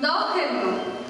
너 넣겠노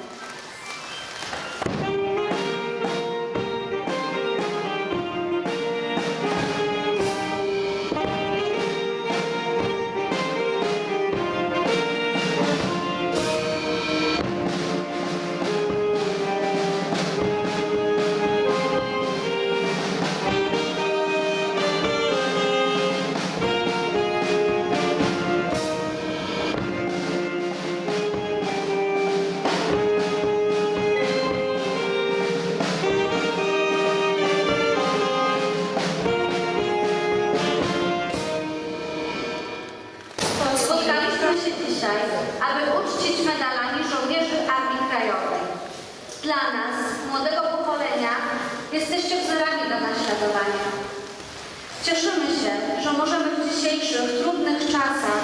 Cieszymy się, że możemy w dzisiejszych, trudnych czasach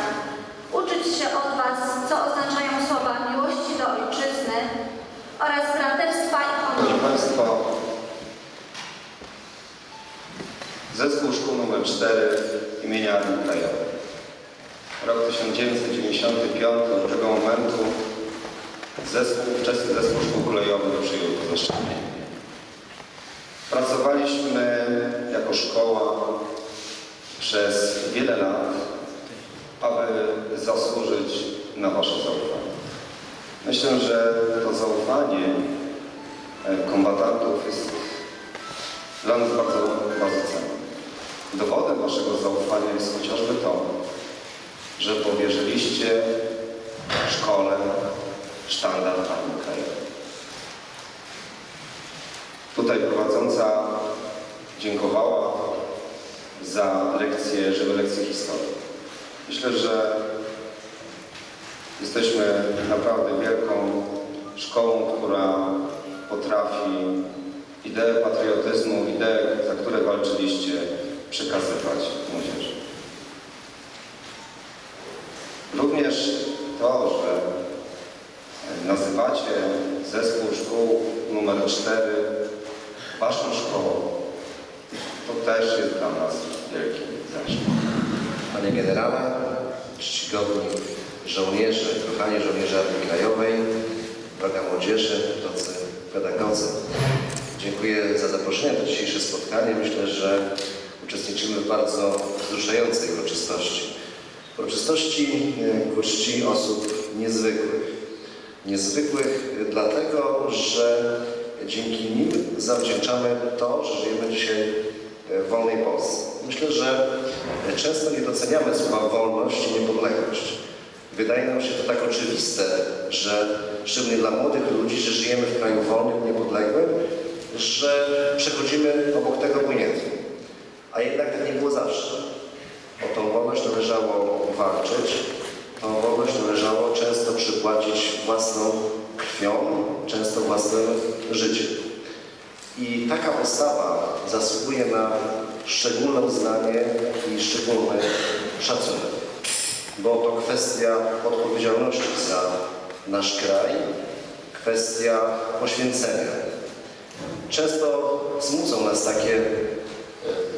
uczyć się od Was, co oznaczają słowa miłości do Ojczyzny oraz braterstwa i Proszę honoru. Państwa, Zespół Szkół nr 4 imienia Armii. Rok 1995, od tego momentu zespół, wczesny Zespół Szkół Kolejowych przyjął to. Pracowaliśmy jako szkoła przez wiele lat, aby zasłużyć na Wasze zaufanie. Myślę, że to zaufanie e, kombatantów jest dla nas bardzo, bardzo cenne. Dowodem waszego zaufania jest chociażby to, że powierzyliście szkole sztandar Armii Krajowej. Tutaj prowadząca dziękowała za lekcje, żeby lekcje historii. Myślę, że jesteśmy naprawdę wielką szkołą, która potrafi ideę patriotyzmu, ideę, za które walczyliście, przekazywać młodzieży. Również to, że nazywacie zespół szkół numer 4 waszą szkołą, to też jest dla nas wielki zaszczyt. Panie generale, czcigodni żołnierze, kochani żołnierze Armii Krajowej, droga młodzieży, drodzy pedagodzy. Dziękuję za zaproszenie na dzisiejsze spotkanie. Myślę, że uczestniczymy w bardzo wzruszającej uroczystości. Uroczystości e, ku czci osób niezwykłych. Niezwykłych dlatego, że dzięki nim zawdzięczamy to, że żyjemy dzisiaj w wolnej Polsce. Myślę, że często nie doceniamy słowa wolność i niepodległość. Wydaje nam się to tak oczywiste, że szczególnie dla młodych ludzi, że żyjemy w kraju wolnym, niepodległym, że przechodzimy obok tego obojętnie. A jednak tak nie było zawsze. O tą wolność należało walczyć, tą wolność należało często przypłacić własną krwią, często własnym życiem. I taka postawa zasługuje na szczególne uznanie i szczególny szacunek, bo to kwestia odpowiedzialności za nasz kraj, kwestia poświęcenia. Często smucą nas takie e,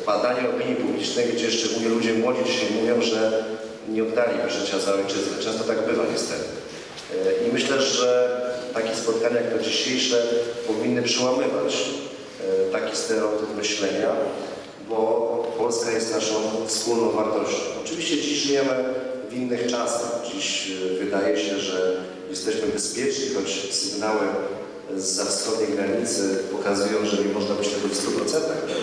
badania opinii publicznej, gdzie szczególnie ludzie młodzi dzisiaj mówią, że nie oddaliby życia za ojczyznę. Często tak bywa niestety. E, I myślę, że takie spotkania jak to dzisiejsze powinny przełamywać e, taki stereotyp myślenia, bo Polska jest naszą wspólną wartością. Oczywiście dziś żyjemy w innych czasach. Dziś e, wydaje się, że jesteśmy bezpieczni, choć sygnały z wschodniej granicy pokazują, że nie można być tego w 100% pewnym,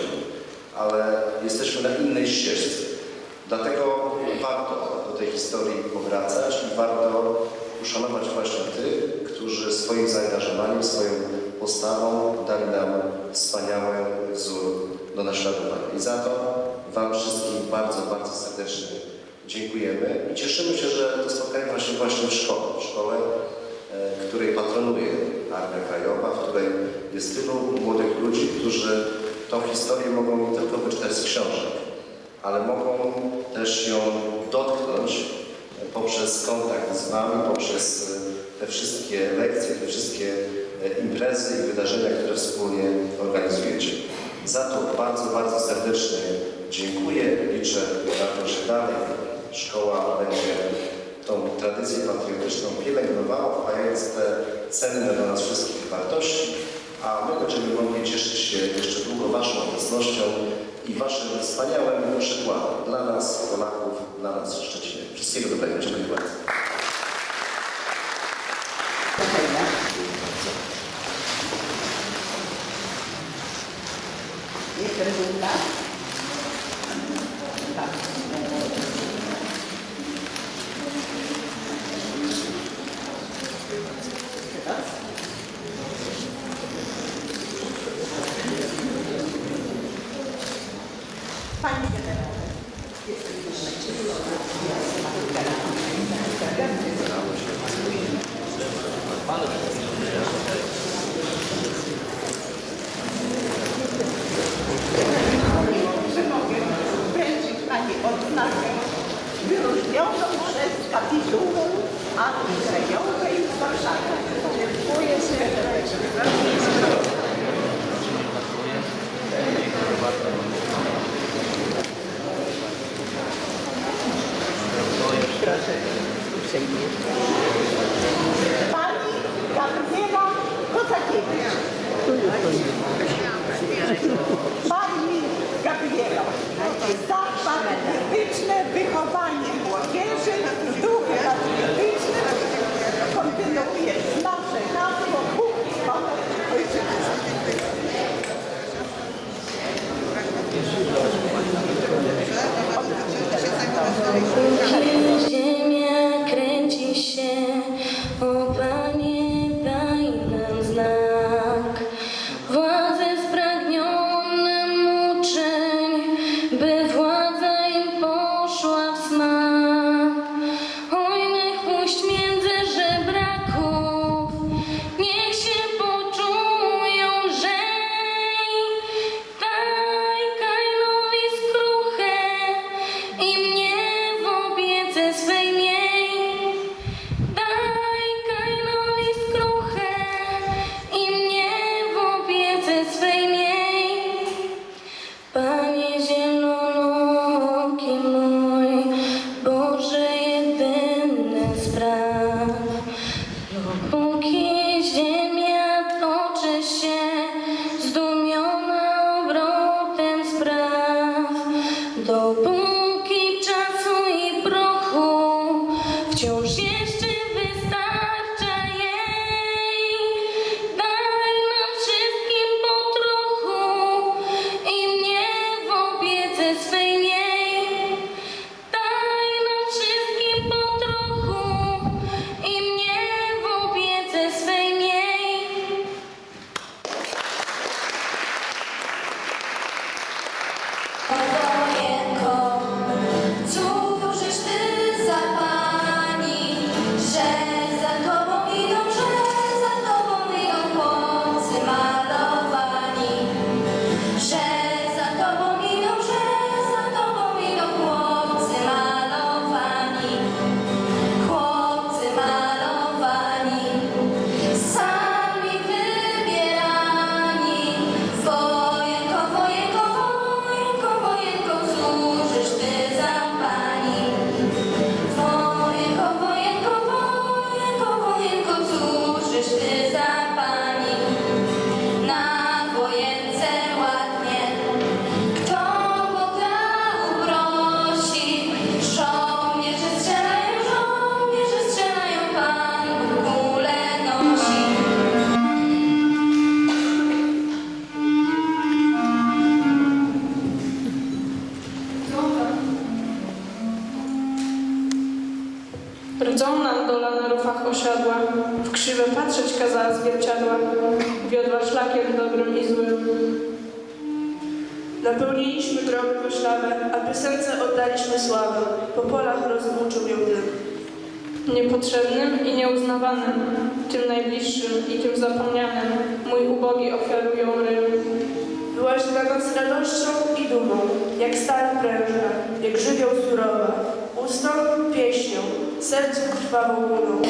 ale jesteśmy na innej ścieżce. Dlatego warto do tej historii powracać i warto uszanować właśnie tych, którzy swoim zaangażowaniem, swoją postawą dali nam wspaniały wzór do naśladowania. I za to Wam wszystkim bardzo, bardzo serdecznie dziękujemy i cieszymy się, że to spotkanie właśnie właśnie w szkole, w szkole, e, której patronuje Armia Krajowa, w której jest tylu młodych ludzi, którzy tą historię mogą nie tylko wyczytać z książek, ale mogą też ją dotknąć poprzez kontakt z Wami, poprzez te wszystkie lekcje, te wszystkie e, imprezy i wydarzenia, które wspólnie organizujecie. Za to bardzo, bardzo serdecznie dziękuję. Liczę na to, że dalej szkoła będzie tą tradycję patriotyczną pielęgnowała, wpajając te cenne dla nas wszystkich wartości, a my będziemy mogli cieszyć się jeszcze długo Waszą obecnością i Waszym wspaniałym przykładem dla nas, Polaków, dla nas w Szczecinie. Wszystkiego dobrego. Dziękuję bardzo. sem medo. Rdzą nam dola na rufach osiadła, w krzywe patrzeć kazała zwierciadła, wiodła szlakiem dobrym i złym. Napełniliśmy drogi poślawe, a piosence oddaliśmy sławę, po polach rozwłóczył ją dym. Niepotrzebnym i nieuznawanym, tym najbliższym i tym zapomnianym, mój ubogi ofiarują rym. Byłaś dla nas radością i dumą, jak stal pręża, jak żywioł surowa, ustą pieśnią, sercu krwawą łuną.